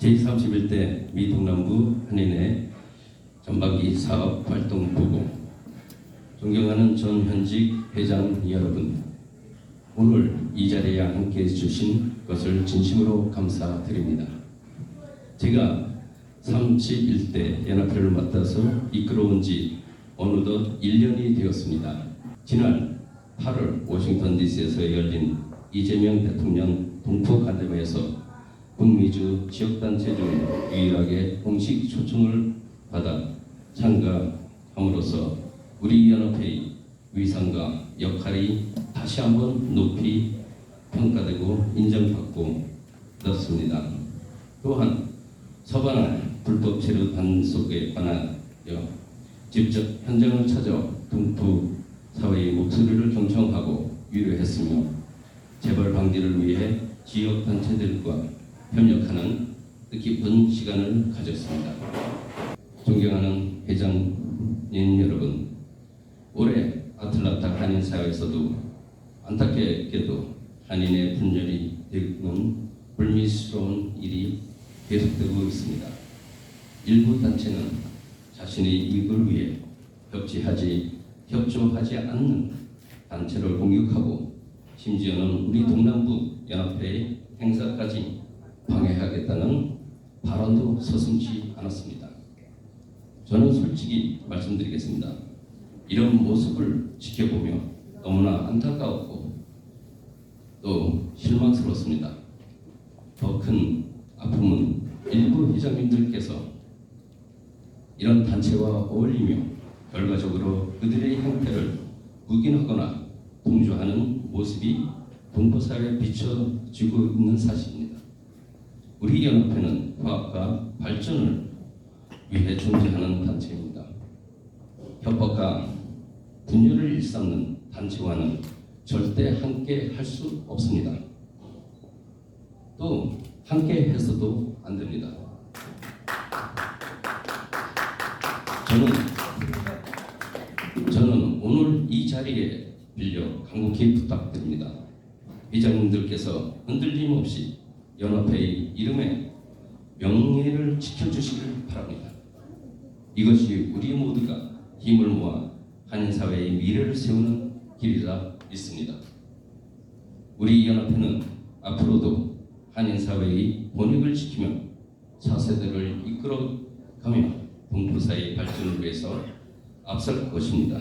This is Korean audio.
제31대 미동남부 한인회 전반기 사업 활동 보고 존경하는 전 현직 회장 여러분 오늘 이 자리에 함께 해주신 것을 진심으로 감사드립니다. 제가 31대 연합회를 맡아서 이끌어온 지 어느덧 1년이 되었습니다. 지난 8월 워싱턴 DC에서 열린 이재명 대통령 동포 간담회에서 북미주 지역단체 중 유일하게 공식 초청을 받아 참가함으로써 우리 연합회의 위상과 역할이 다시 한번 높이 평가되고 인정받고 있습니다. 또한 서반한 불법 체류 단속에 관하여 직접 현장을 찾아 동포 사회의 목소리를 경청하고 위로했으며 재발 방지를 위해 지역 단체들과 협력하는 뜻깊은 시간을 가졌습니다. 존경하는 회장님 여러분, 올해 아틀란타 한인 사회에서도 안타깝게도 한인의 분열이 되는 불미스러운 일이 계속되고 있습니다. 일부 단체는 자신의 이익을 위해 협치하지 협조하지 않는 단체를 공격하고 심지어는 우리 동남부 연합회의 행사까지 방해하겠다는 서슴지 않았습니다. 저는 솔직히 말씀드리겠습니다. 이런 모습을 지켜보며 너무나 안타까웠고 또 실망스럽습니다. 더 큰 아픔은 일부 회장님들께서 이런 단체와 어울리며 결과적으로 그들의 형태를 묵인하거나 동조하는 모습이 동포사회에 비춰지고 있는 사실입니다. 우리 연합회는 화합과 발전을 위해 존재하는 단체입니다. 협박과 분열을 일삼는 단체와는 절대 함께 할 수 없습니다. 또 함께 해서도 안 됩니다. 저는 저는 오늘 이 자리에 빌려 간곡히 부탁드립니다. 회장님들께서 흔들림 없이 연합회의 이름에 명예를 지켜주시길 바랍니다. 이것이 우리 모두가 힘을 모아 한인 사회의 미래를 세우는 길이라 믿습니다. 우리 연합회는 앞으로도 한인 사회의 본익을 지키며 차세대를 이끌어가며 동포사의 발전을 위해서 앞설 것입니다.